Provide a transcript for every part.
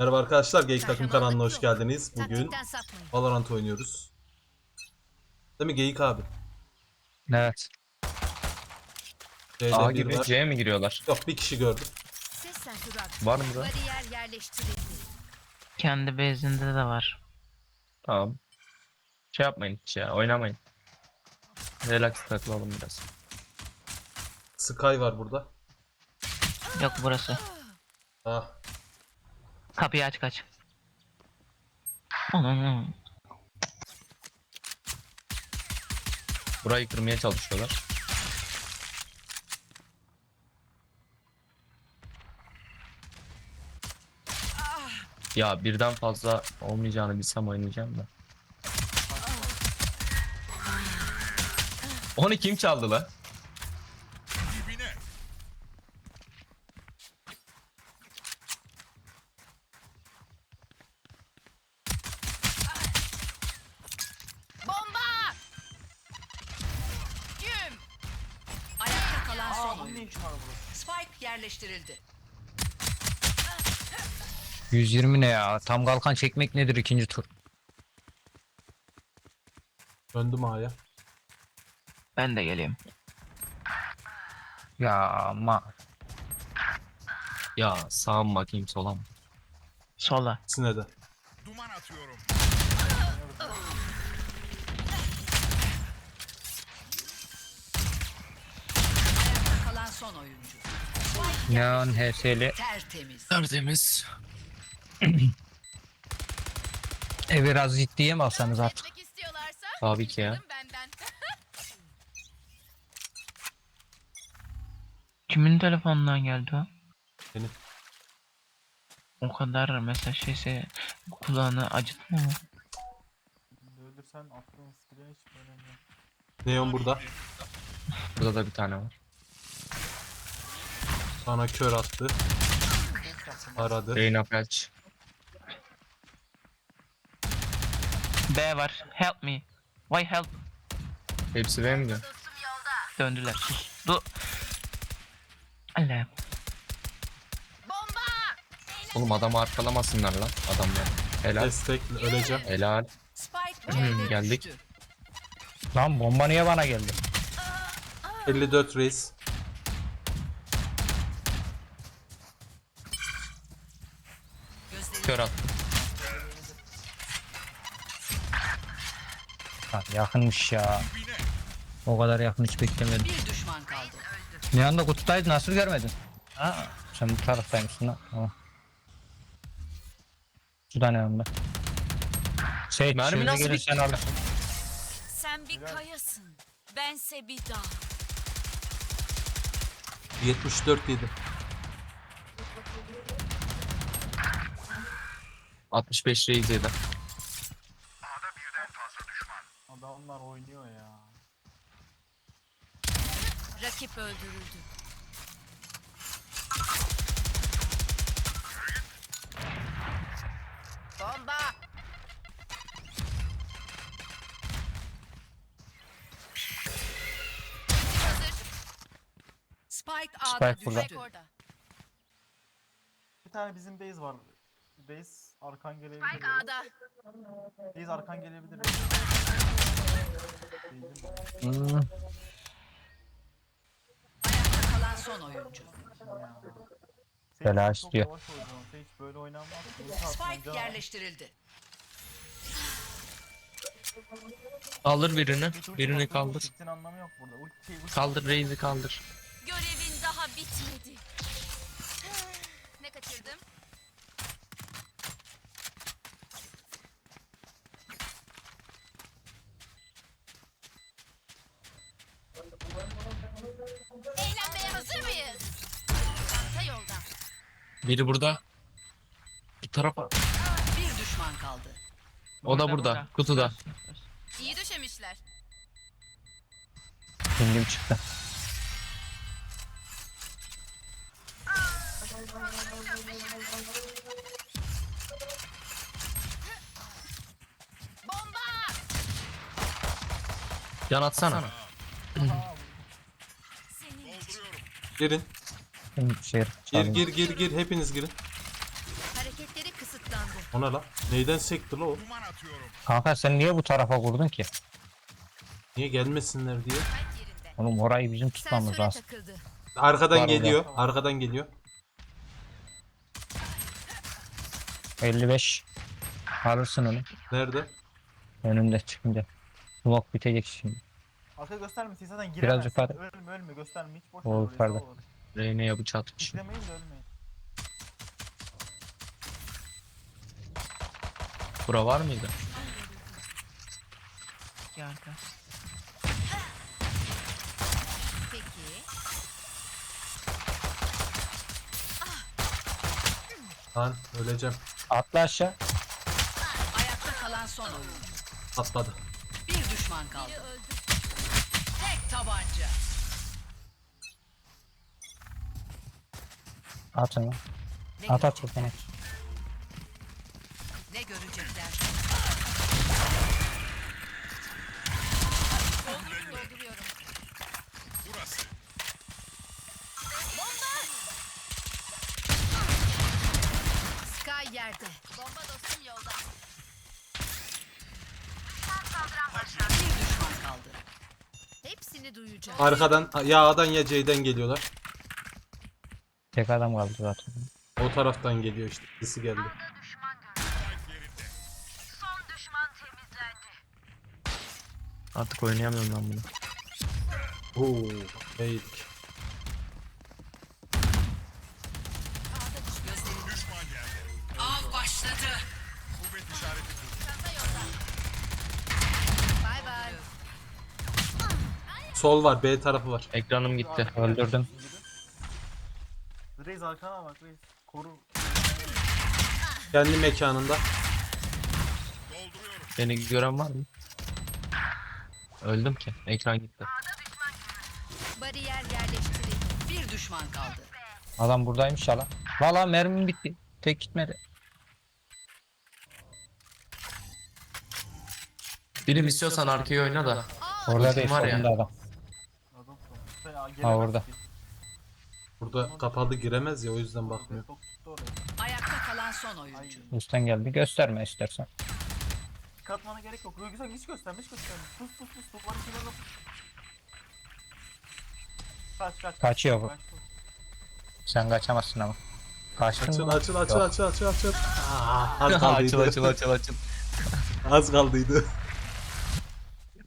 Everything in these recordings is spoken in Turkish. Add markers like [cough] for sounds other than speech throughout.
Merhaba arkadaşlar, Geyik Takım kanalına hoş geldiniz. Bugün. Valorant oynuyoruz. Değil mi Geyik abi? Evet. C'de A bir gibi var. C'ye mi giriyorlar? Yok bir kişi gördüm. Var mı da? Bariyer yerleştirildi. Kendi base'inde de var. Tamam. Şey yapmayın hiç ya oynamayın. Relax takılalım biraz. Sky var burada. Yok burası. Ah, Kapıyı aç kaç. Anam. Burayı kırmaya çalışıyorlar. Ya birden fazla olmayacağını bilsem oynayacağım da. Onu kim çaldı la? Spike yerleştirildi. 120 ne ya? Tam kalkan çekmek nedir ikinci tur? döndüm A'ya. Ben de geleyim. Ya ama Ya sağa mı bakayım sola mı? Sola. İkisine de. Duman atıyorum. Kalan son oyuncu. Neon HS'li Tertemiz. Tertemiz. [clears throat] e biraz ciddiye mi alsanız artık? Etmek istiyorlarsa Tabii ki ya. benden. [laughs] Kimin telefonundan geldi o? Benim. O kadar mesela şeyse kulağını acıtma mı? Öldürsen attığın skill'e hiç önemi yok. Neon burada. Burada da bir tane var. Bana kör attı. Aradı. Reyna Felç. B var. Help me. Why help? Hepsi benim mi? Döndüler. Sus. Du. Allah'ım. Bomba! Oğlum adamı arkalamasınlar lan adamlar. Helal. Destek öleceğim. Helal. Hmm, geldik. Lan bomba niye bana geldi? 54 reis. Yakınmış ya. O kadar yakın hiç beklemedim. bir düşman kaldı. Neon da kutudaydı nasıl görmedin? Ha, sen bu taraftaymışsın lan. Tamam. Şu da Neon'da. Şey, Mermi nasıl bitti? sen alırsın. Sen bir kayasın. Bense bir dağ. 74 yedi. 65 reis yedi. Adamlar oynuyor ya. Rakip öldürüldü. Bomba! Hazır. Spike A'da Spike burada. düştü. orada. Bir tane bizim base var. Base arkan gelebilir. Spike A'da. Base arkan gelebilir. Hmm, Ayakta kalan son oyuncu. Böyle oynanmaz. Ulti atınca Spike yerleştirildi. Kaldır birini. Birini kaldır. Kaldır reisi kaldır. Görevin daha bitmedi. Ne kaçırdım? Biri burada. Bu tarafa. Bir düşman kaldı. O da burada. Kutuda. İyi döşemişler. pingim çıktı. Bomba! Yan atsana. Girin. Şimdi şey, Gir gir gir gir. Hepiniz girin. hareketleri kısıt. Ona la. Neyden sekti la o? Kanka sen niye bu tarafa kurdun ki? Niye gelmesinler diye. Oğlum orayı bizim tutmamız Sensöre lazım. takıldı. Arkadan Var geliyor. Arkadan geliyor. 55. Alırsın onu. Nerede? Önünde çıkınca. Smoke bitecek şimdi. Arka göstermesin zaten giremezsin. yukarı. Ölme ölme gösterme hiç boş O ver orayı, yukarıda. sağ ol. Reyne'ye bıçak atmış. Beklemeyin de ölmeyin. Bura var mıydı? İki arka. Peki. Lan öleceğim. Atla aşağı. Ayakta kalan son oyuncu. Atladı. Bir düşman kaldı. Tek tabanca. At onu. Ne At at görecekler? yetenek. Ne görecekler? Dolduruyorum. Bomba! Sky yerde. Bomba dostum yolda. Bir düşman kaldı. Hepsini duyacağım. Arkadan ya A'dan ya C'den geliyorlar. Tek adam kaldı zaten. O taraftan geliyor işte. Birisi geldi. Artık oynayamıyorum ben bunu. Oo, eğildik. Av başladı. Bay bay. Sol var, B tarafı var. Ekranım gitti. Öldürdüm. Reis arkana bak Reis. Koru. Kendi mekanında. Beni gören var mı? Öldüm ki. Ekran gitti. Bariyer yerleştirildi. Bir düşman kaldı. Adam buradaymış ya lan. Valla mermim bitti. Tek gitmedi. Birim istiyorsan arkaya oyna da. Orada Ultim değil var ya. solunda adam. Ha, orada. Burada kapalı giremez ya o yüzden bakmıyor. Ayakta kalan son oyuncu. Üstten geldi. Gösterme istersen. Katmana gerek yok. Güzel hiç gösterme hiç gösterme. Pus pus pus. Kenarına pus. Kaç kaç. Kaçıyor bu. Sen kaçamazsın ama. Kaçtın Açıl mı? açıl açıl Yok. açıl açıl açıl. Aa, az kaldıydı. açıl açıl açıl. Az kaldıydı.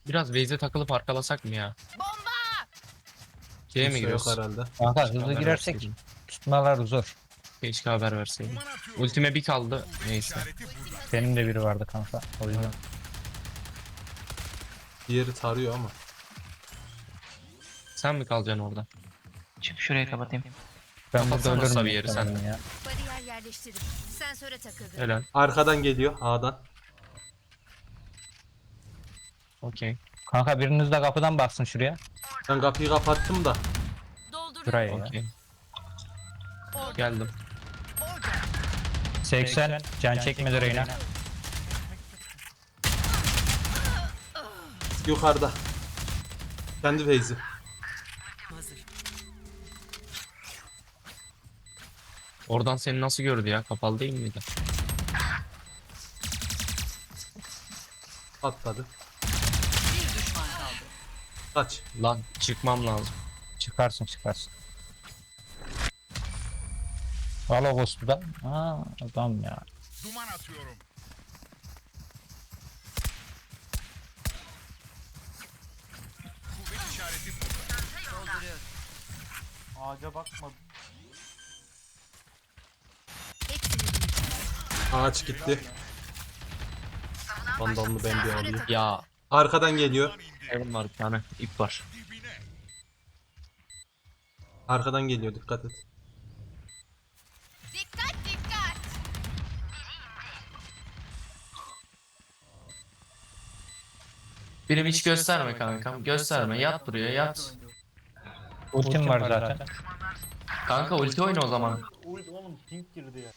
Biraz base'e takılıp arkalasak mı ya? C'ye mi Kimse yok giriyoruz? herhalde. Kanka hızlı haber girersek verseydin. tutmalar zor. Keşke haber verseydin. Ultime bir kaldı. Neyse. Benim de biri vardı kanka. O yüzden. Diğeri tarıyor ama. Sen mi kalacaksın orada? Çık şurayı kapatayım. Ben burada Kapatsana ölürüm. Sabiha yeri sen. muhtemelen ya. Bariyer yerleştirildi. Sensöre takıldı. Helal. Arkadan geliyor A'dan. Okey. Kanka biriniz de kapıdan baksın şuraya. Ben kapıyı kapattım da. Şuraya ya. Okey. Geldim. Orada. 80 can çekmedi Reyna. Yukarıda. Kendi. Hazır. Oradan seni nasıl gördü ya? Kapalı değil miydi? Atladı. Kaç. Lan çıkmam lazım. Çıkarsın çıkarsın. Al o ghost'u da. Aa adam ya. Duman atıyorum. Kuvvet işareti burada. Dolduruyorum. Ağaca bakma. Hepsini duyacağım. Ağaç gitti. Vandalını ben bir alayım. Ya Arkadan geliyor. Evim var bir tane. ip var. Arkadan geliyor dikkat et. Dikkat dikkat. Birim hiç gösterme kankam. Gösterme. Yat buraya yat. Ultim var zaten. Kanka ulti oyna o zaman. Uy oğlum pink girdi ya.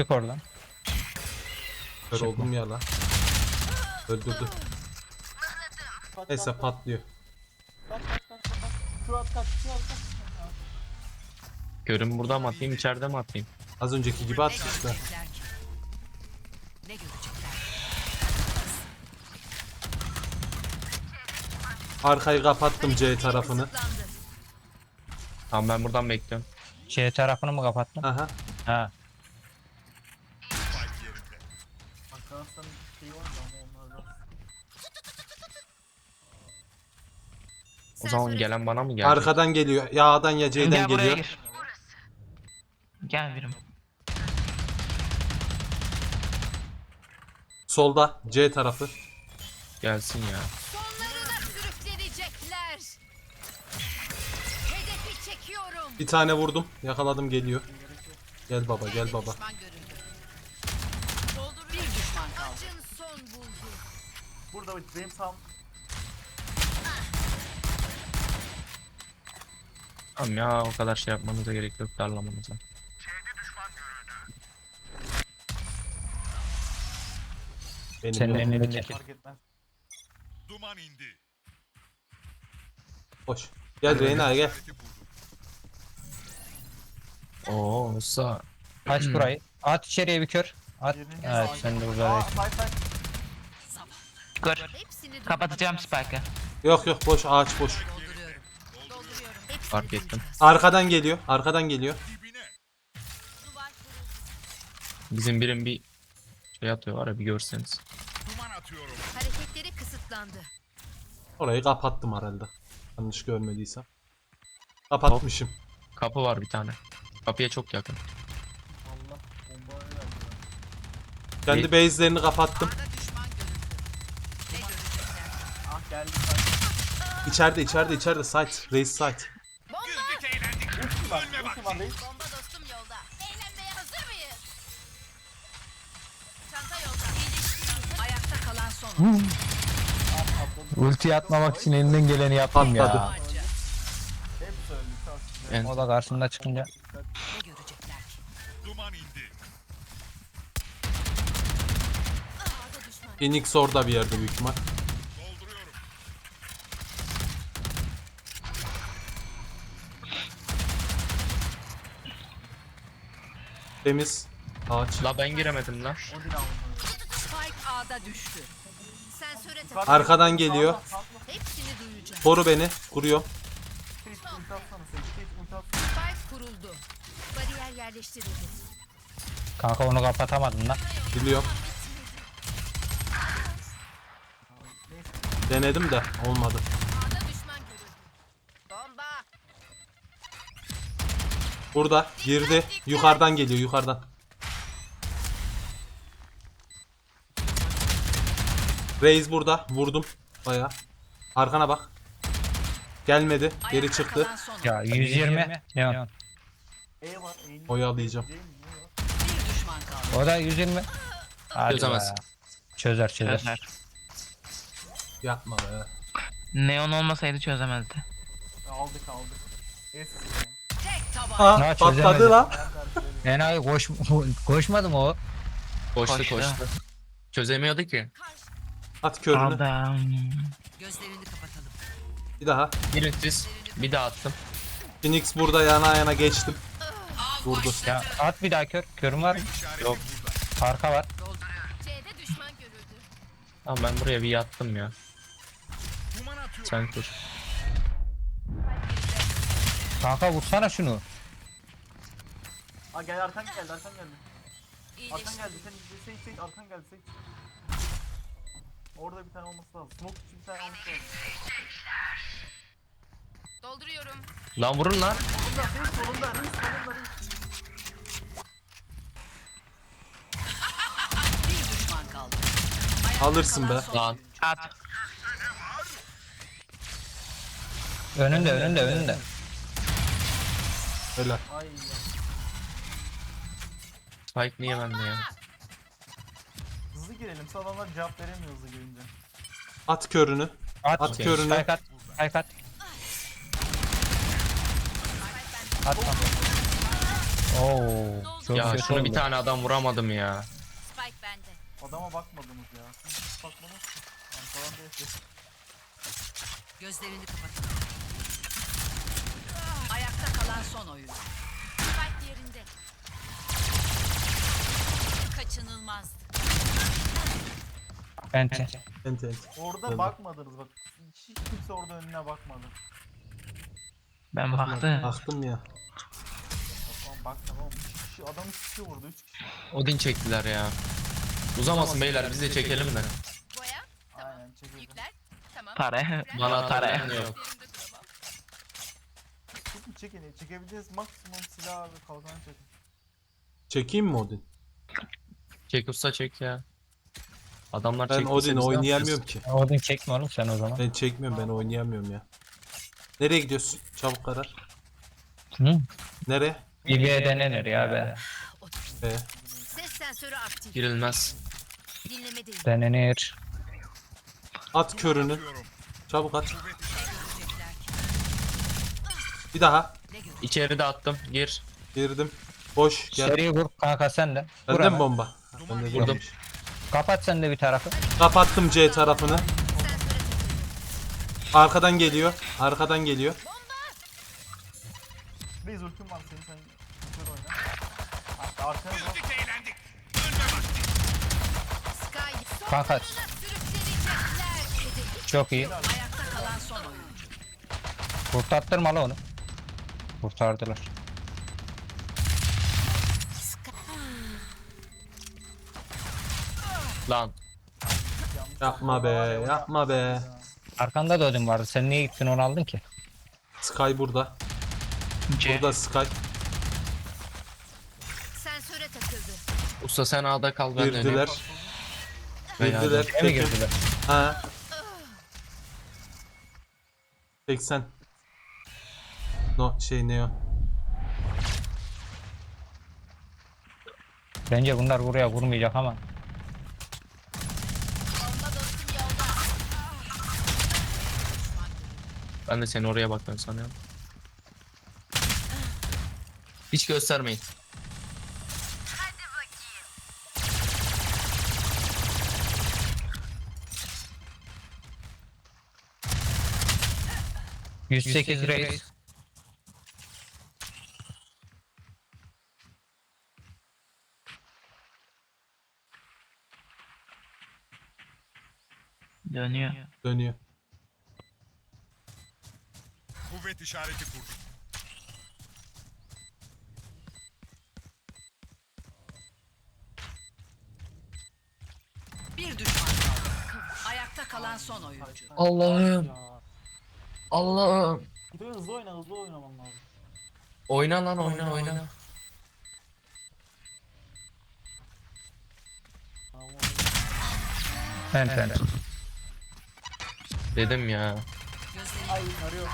Çık oradan. Kör oldum ya lan. Öldürdü. Neyse patlıyor. kaç, kaç, kaç, kaç. Şu at kaç. Q at kaç. Görün burada mı atayım içeride mi atayım? Az önceki gibi at işte. Ne görecekler? Arkayı kapattım C tarafını. Tamam ben buradan bekliyorum. C tarafını mı kapattın? Aha. Ha. Arkadaşların şeyi var da ama onlar biraz. O zaman gelen bana mı gelecek? Arkadan geliyor. Ya A'dan ya C'den Gel buraya geliyor. gir. Gel birim. Solda C tarafı. Gelsin ya. Sonlarına sürüklenecekler. Hedefi çekiyorum. Bir tane vurdum. Yakaladım geliyor. Gel baba gel baba. Düşman görüldü. Bir düşman kaldı. Acın son buldu. Burada benim sağım. Tamam ya o kadar şey yapmanıza gerek yok darlamanıza. Benim Senin yok. elindeki. Fark etmez. Duman indi. Hoş. Gel Reyna gel. İşareti buldum. Oo olsa Aç burayı. At içeriye bir kör. At. Evet sen de burada Aa bekle. say say. Gör. Kapatacağım Spike'ı. Yok yok boş ağaç boş. Fark ettim. Arkadan geliyor. Arkadan geliyor. Bizim birim bir şey atıyor var ya bir görseniz. Duman atıyorum. Hareketleri kısıtlandı. Orayı kapattım herhalde. Yanlış görmediysem. Kapatmışım. Kapı var bir tane. Kapıya çok yakın. Allah bomba. Kendi base'lerini kapattım. Ah. İçeride içeride içeride site. Race site. Ulti var. Ölme Ulti var reis. Bomba dostum yolda. Eğlenmeye hazır mıyız? Çanta yolda. Ayakta kalan son. Ulti atmamak için elinden geleni yaptım ya. En O da karşımda çıkınca. Ne görecekler ki? Duman indi. Arda düşman. Phoenix orada bir yerde büyük ihtimal. Temiz. Ağaç. La ben giremedim lan. Odin aldım. Spike A'da düştü. Sensöre tak. Arkadan geliyor. Hepsini duyacağım. Koru beni. Kuruyor. Spike kuruldu. Bariyer yerleştirildi. Kanka onu kapatamadın lan. Biliyorum. Denedim de olmadı. Burada girdi. Yukarıdan geliyor yukarıdan. Raze burada. Vurdum. Baya. Arkana bak. Gelmedi. Geri çıktı. Ya 120. Ya. Oyalayacağım. O da 120. Hadi Çözemez. be. Çözer çözer. Çözer. Yapma be. Neon olmasaydı çözemezdi. Aldık aldık. Es. Ha, Ha, patladı lan. Enayi koş, [laughs] koşmadı mı o? Koştu Koştu. koştu. Çözemiyordu ki. At körünü. Adam. Gözlerini kapatalım. Bir daha. Girin siz. Bir daha attım. Phoenix burada yana yana geçtim. Vurdu. Ya at bir daha kör. Körüm var mı? Yok. Arka var. C'de düşman görüldü. Tamam ben buraya bir yattım ya. Sen kur. Kanka vursana şunu. Aa gel arkan geldi arkan geldi. Arkan geldi. Sen Sage Sage arkan geldi Sage. Orada bir tane olması lazım. Smoke için bir tane olması lazım. Dolduruyorum. Lan vurun lan. Solunda Sage solunda. Reis solunda Reis. Bir düşman kaldı. Ayakta Alırsın kalan be. son Lan. oyuncu. At. Önünde önünde önünde. Öyle. Ay. Spike niye bende ya? Hızlı girelim. Adamlar cevap veremiyor hızlı girince. At körünü. At. At körünü. Spike at. Spike at. At kanka. Oo, çok Ya şunu bir oldu. tane adam vuramadım ya. Spike bende. Adama bakmadınız ya. Bakmadınız ki. Yani falan değil. Gözlerini kapatalım kalan son oyun. Spike yerinde. Kaçınılmaz. Bence. Tent. Orada Tabii. bakmadınız bak. Hiç kimse orada önüne bakmadı. Ben baktım. Baktım ya. Tamam bak tamam. Üç adam 3 kişi vurdu 3 kişi. Odin çektiler ya. Uzamasın beyler biz de çekelim de. Boya. Tamam. Aynen. Yükler. Tamam. Para. Bana para. yok. Çekin. Çekebileceğiniz maksimum silah ve kalkanı çekin. Çekeyim mi Odin? Çek usta çek ya. Adamlar Ben çekmese Odin biz ne oynayamıyorum ki. Odin çekme oğlum sen o zaman. Ben çekmiyorum ben oynayamıyorum ya. Nereye gidiyorsun? Çabuk karar. Hı? Nereye? BB'ye denenir ya be. Be. Ses sensörü aktif. Girilmez. Denenir. At körünü. Çabuk at. Kuvvet işareti. Görecekler ki. Bir daha. Ne görecek? İçeri de attım. Gir. Girdim. Boş. Gel. Seri vur kanka sen de. Vur Bende hemen. mi bomba? Ben de Vurdum. Kapat sen de bir tarafı. Kapattım C tarafını. Arkadan geliyor. Arkadan geliyor. Reis ultim var senin sen oyna. Hatta bak. Kanka çok iyi. Ayakta kalan son oyuncu. Kurtarttırma la onu. Kurtardılar. Lan. Yapma be. Yapma be. Arkanda da Odin vardı. Sen niye gittin onu aldın ki? Sky burada. C. Burada Sky. Sensöre takıldı. Usta sen A'da kal ben Girdiler. döneyim. Veya Girdiler. Eve girdiler? Ha. 80. No şey ne o? Bence bunlar buraya vurmayacak ama. Bomba dostum yolda. Ben de seni oraya bakıyorum sanıyorum. Hiç göstermeyin. Yüz sekiz reis. Dönüyor. Dönüyor. Kuvvet işareti kurdum. Bir düşman kaldı. Ayakta kalan son oyuncu. Allah'ım. Allah'ım. Bir de hızlı oyna hızlı oynaman lazım. Oyna lan oyna oyna. Tamam. Ent ent. Dedim ya. Ay arıyor.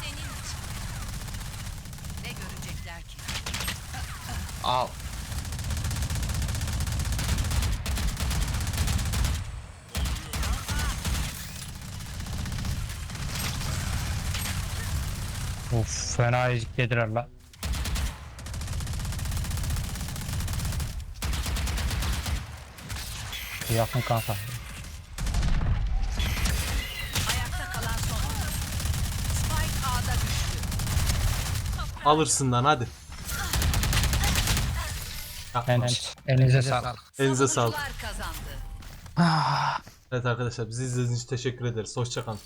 senin için. Ne görecekler ki? Al. Uf fena eziklediler la. Yakın kanka. Ayakta kalan son oyuncu. Spike A'da düştü. Alırsın lan hadi. Yapma. Elinize sağlık. Elinize sağlık. Kazandı. Evet arkadaşlar bizi izlediğiniz için teşekkür ederiz. Hoşçakalın.